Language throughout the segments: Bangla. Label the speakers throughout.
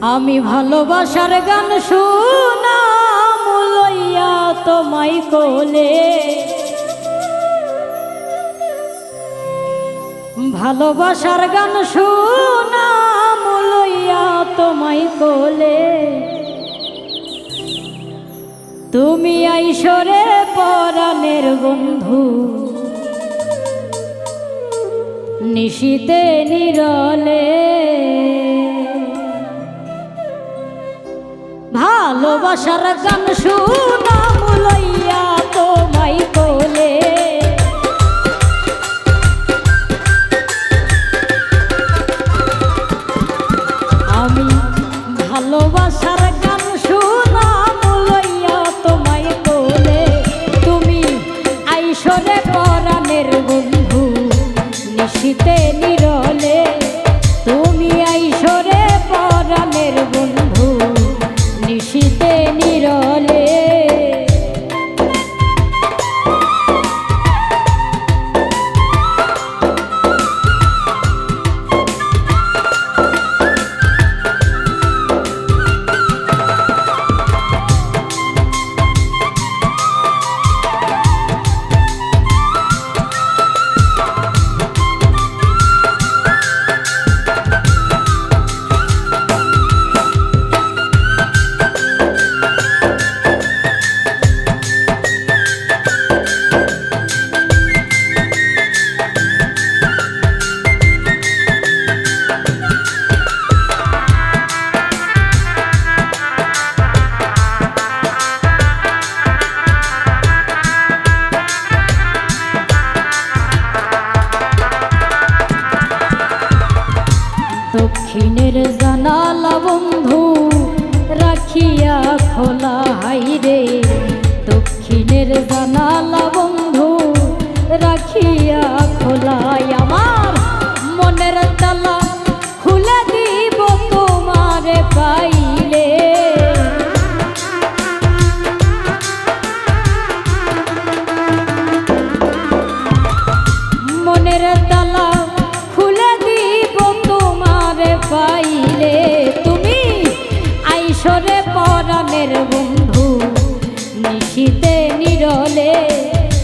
Speaker 1: আমি ভালোবাসার গান শুনাম লইয়া তোমায় কোলে। ভালোবাসার গান শুনাম লইয়া তোমায় কোলে। তুমি আইসরে পরাণের বন্ধু। নিশীতে নিরলে। ভালোবাসার গান শুনাম লইয়া।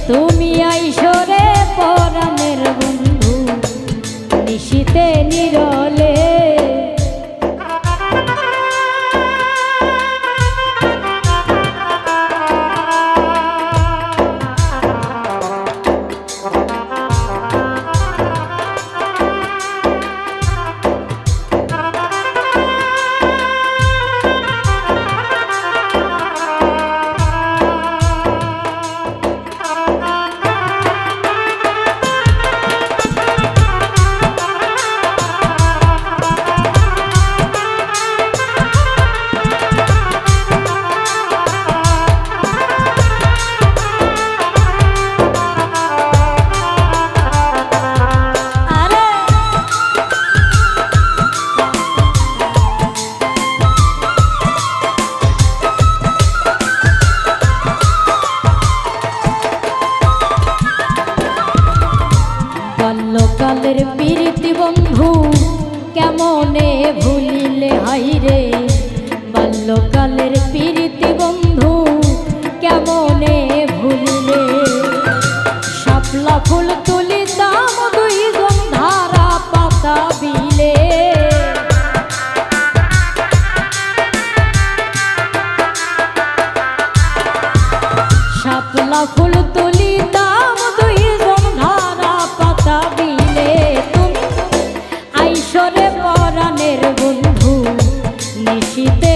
Speaker 1: তুমি আইসরে পরাণের বন্ধু নিশিতে নিরলে বাল্যকালের প্রীতি বন্ধু কেমনে ভুলিলে হাইরে বাল্যকালের প্রীতি বন্ধু কেমনে ভুলিলে? শাপলা ফুল তুলিতাম আইসরে পরাণের বন্ধু নিশীতে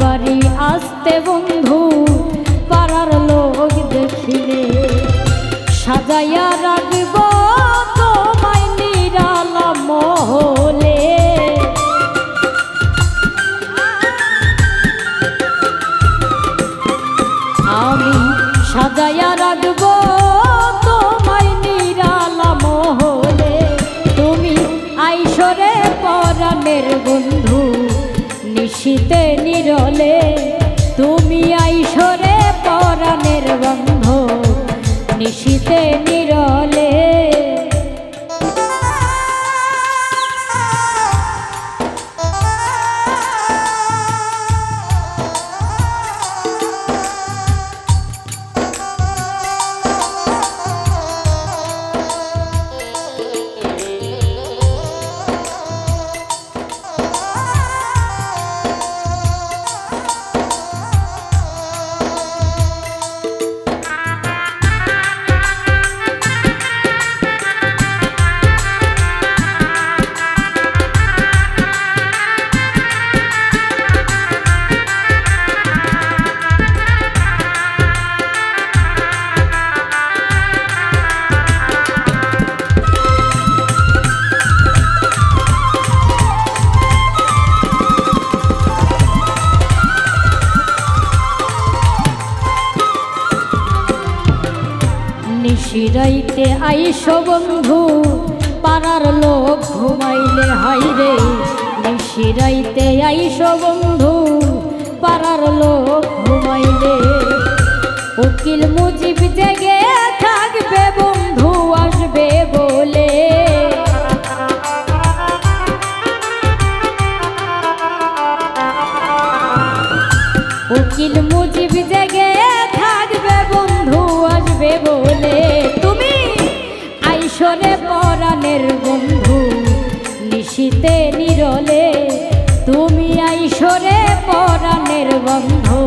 Speaker 1: বাড়ি আসতে বন্ধু পাড়ার লোক দেখিলে সাজাইয়া নিশীতে নিরলে নিশিরাইতে আইস বন্ধু, পাড়ার লোক ঘুমাইলে হাইরে নিশিরাইতে আইস বন্ধু, পাড়ার লোক ঘুমাইলে। উকিল মুজিব জেগে থাকবে আইসরে পরাণের বন্ধু, নিশীতে নিরলে তুমি আইসরে পরাণের বন্ধু,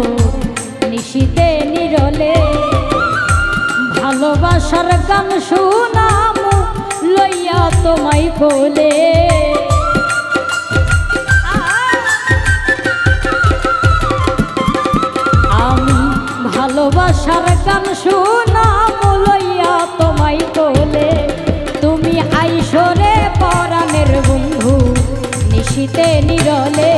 Speaker 1: নিশিতে নিরলে। ভালোবাসার গান শুনাম লইয়া তোমায় কোলে। আমি ভালোবাসার গান শুনাম আইসরে পরাণের বন্ধু, নিশিতে নিরলে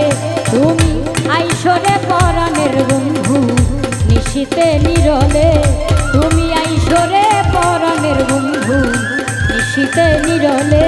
Speaker 1: তুমি আইসরে পরাণের বন্ধু, নিশিতে নিরলে তুমি আইসরে পরাণের বন্ধু, নিশিতে নিরলে